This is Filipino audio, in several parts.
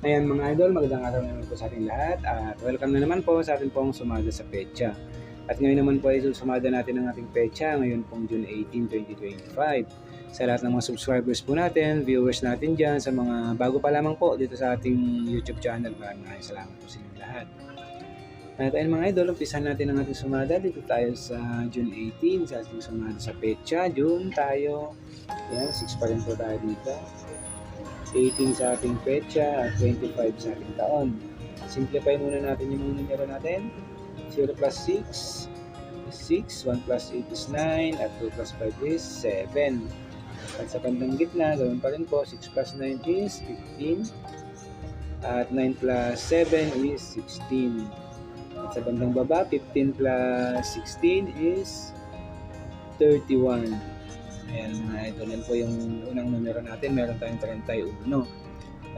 Ayan mga idol, magandang araw naman po sa ating lahat at welcome na naman po sa ating pong sumada sa pecha. At ngayon naman po ay sumada natin ang ating pecha ngayon pong June 18, 2025. Sa lahat ng mga subscribers po natin, viewers natin dyan, sa mga bago pa lamang po dito sa ating YouTube channel, maraming maraming salamat po sa inyong lahat. At ayun mga idol, umpisan natin ang ating sumada. Dito tayo sa June 18, sa ating sumada sa pecha. June tayo, yan, 6 pa rin po tayo dito. 18 sa ating petsa at 25 sa ating taon. Simplify muna natin yung mga numero natin. 0 plus 6 is 6, 1 plus 8 is 9, at 2 plus 5 is 7. At sa bandang gitna, gawin pa rin po, 6 plus 9 is 15, at 9 plus 7 is 16. At sa bandang baba, 15 plus 16 is 31. Ayan mga idol, yan po yung unang numero natin. Meron tayong 31.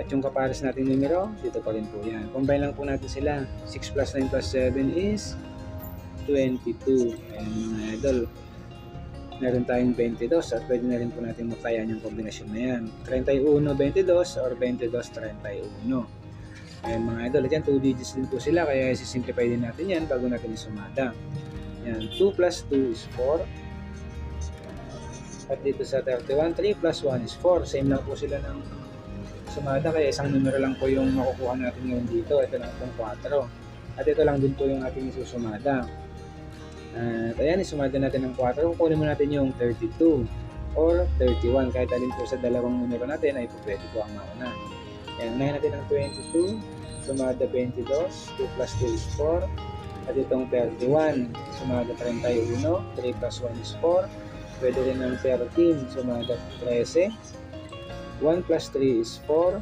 At yung kapares natin numero, dito pa rin po yan. Combine lang po natin sila. 6 plus 9 plus 7 is 22. Ayan mga idol. Meron tayong 22 at pwede na rin po natin matayan yung kombinasyon na yan. 31, 22 or 22, 31. Ayan mga idol. At yan, 2 digits din po sila. Kaya isi-simplify din natin yan bago natin isumada. Yan, 2 plus 2 is 4. At dito sa 31, 3 plus 1 is 4. Same lang po sila ng sumada. Kaya isang numero lang po yung makukuha natin ngayon dito. Ito lang pong 4. At ito lang din po yung ating isusumada. At ayan, isumada natin ng 4. Kukunin mo natin yung 32 or 31. Kahit alin po sa dalawang numero natin ay pwede po ang mauna. Ayan, unahin natin ang 22. Sumada 22. 2 plus 2 is 4. At itong 31. Sumada 31. 3 plus 1 is 4. Pwede rin ng 13, sumada 13. 1 plus 3 is 4.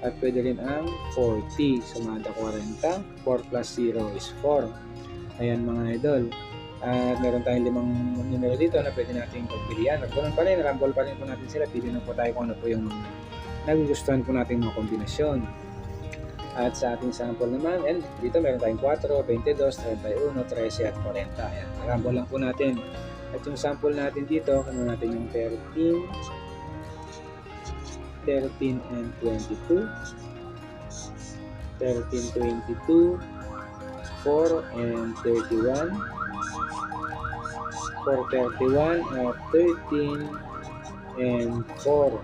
At pwede rin ang 40, sumada 40. 4 plus 0 is 4. Ayan mga idol. At meron tayong limang numero dito na pwede natin pagpilian. At ganoon pa rin, rumble pa rin po natin sila. Pili na po tayo kung ano po yung nagugustuhan po natin mga kombinasyon. At sa ating sample naman, and dito meron tayong 4, 22, 31, 13 at 40. Ayan, rumble lang po natin. At yung sample natin dito, ano natin yung 13, 13 and 22, 13, 22, 4 and 31, 4, 31 at 13 and 4.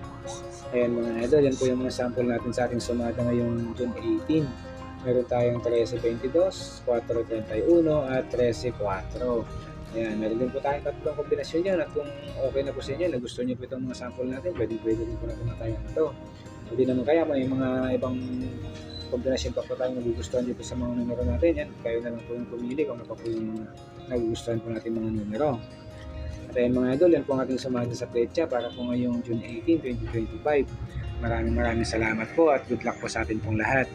Ayan mga idol, yan po yung mga sample natin sa ating sumada ngayong June 18. Meron tayong 13.22, 4.31 at 13.4. Ayan, meron din po tayong tatlong kombinasyon yan at kung okay na po sa inyo, nagustuhan niyo po itong mga sample natin, pwede pwede din po natin matayan ito. Pwede naman kaya may mga ibang kombinasyon pa po tayong nagugustuhan dito sa mga numero natin. Yan, kayo na lang po yung pumili kung ano pa po yung nagugustuhan po natin mga numero. At ayun mga idol, yan po ang ating sumada sa petsa para po ngayong June 18, 2025. Maraming maraming salamat po at good luck po sa atin pong lahat.